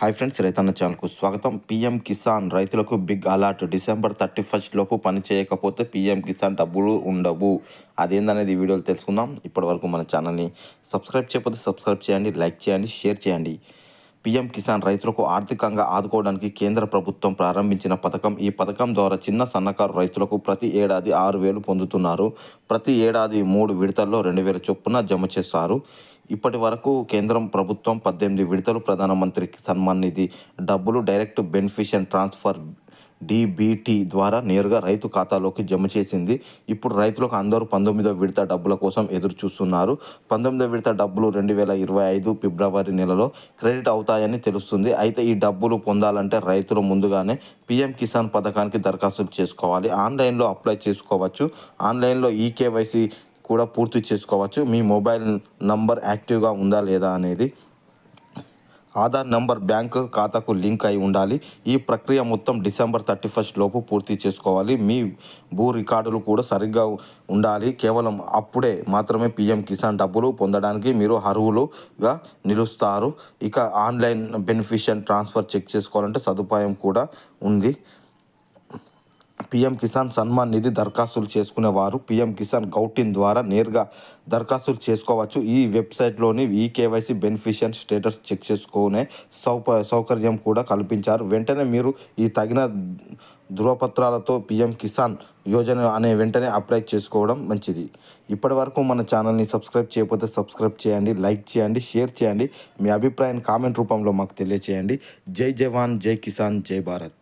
Hi friends రైతన్న ఛానల్కు స్వాగతం. పీఎం కిసాన్ రైతులకు big alert. December thirty first లోపు పని చేయకపోతే పీఎం కిసాన్ డబ్బులు ఉండవు. అదేందనేది ఈ వీడియోలో తెలుసుకుందాం. ఇప్పటివరకు మన ఛానల్ని సబ్స్క్రైబ్ చేయకపోతే సబ్స్క్రైబ్ చేయండి లైక్ చేయండి షేర్ చేయండి. పీఎం కిసాన్ రైతులకు ఆర్థికంగా ఆదుకోవడానికి కేంద్ర ప్రభుత్వం ప్రారంభించిన పథకం. ఈ పథకం ద్వారా చిన్న సన్నకారు రైతులకు ప్రతి ఏడాది ఆరు వేలు పొందుతున్నారు. ప్రతి ఏడాది మూడు విడతల్లో రెండు వేల చొప్పున జమ చేస్తారు. ఇప్పటి వరకు కేంద్రం ప్రభుత్వం పద్దెనిమిది విడతలు ప్రధానమంత్రికి సన్మాన్ నిధి. డబ్బులు డైరెక్ట్ బెనిఫిషియన్ ట్రాన్స్ఫర్ డీబీటీ ద్వారా నేరుగా రైతు ఖాతాలోకి జమ చేసింది. ఇప్పుడు రైతులకు అందరూ పంతొమ్మిదో విడత డబ్బుల కోసం ఎదురు చూస్తున్నారు. పంతొమ్మిదో విడత డబ్బులు రెండు వేల ఇరవై ఐదు ఫిబ్రవరి నెలలో క్రెడిట్ అవుతాయని తెలుస్తుంది. అయితే ఈ డబ్బులు పొందాలంటే రైతులు ముందుగానే పీఎం కిసాన్ పథకానికి దరఖాస్తులు చేసుకోవాలి. ఆన్లైన్లో అప్లై చేసుకోవచ్చు. ఆన్లైన్లో ఈకేవైసీ కూడా పూర్తి చేసుకోవచ్చు. మీ మొబైల్ నంబర్ యాక్టివ్గా ఉందా లేదా అనేది ఆధార్ నంబర్ బ్యాంకు ఖాతాకు లింక్ అయి ఉండాలి. ఈ ప్రక్రియ మొత్తం డిసెంబర్ థర్టీ ఫస్ట్ లోపు పూర్తి చేసుకోవాలి. మీ భూ రికార్డులు కూడా సరిగ్గా ఉండాలి. కేవలం అప్పుడే మాత్రమే పిఎం కిసాన్ డబ్బులు పొందడానికి మీరు అర్హులుగా నిలుస్తారు. ఇక ఆన్లైన్ బెనిఫిషియన్ ట్రాన్స్ఫర్ చెక్ చేసుకోవాలంటే సదుపాయం కూడా ఉంది. పీఎం కిసాన్ సన్మాన్ నిధి దరఖాస్తులు చేసుకునేవారు. పీఎం కిసాన్ గౌటిన్ ద్వారా నేరుగా దరఖాస్తులు చేసుకోవచ్చు. ఈ వెబ్సైట్లోని ఈ కేవైసీ బెనిఫిషియన్ స్టేటస్ చెక్ చేసుకునే సౌప సౌకర్యం కూడా కల్పించారు. వెంటనే మీరు ఈ తగిన ధృవపత్రాలతో పీఎం కిసాన్ యోజన అనే వెంటనే అప్లై చేసుకోవడం మంచిది. ఇప్పటి వరకు మన ఛానల్ని సబ్స్క్రైబ్ చేయకపోతే సబ్స్క్రైబ్ చేయండి లైక్ చేయండి షేర్ చేయండి. మీ అభిప్రాయాన్ని కామెంట్ రూపంలో మాకు తెలియచేయండి. జై జవాన్ జై కిసాన్ జై భారత్.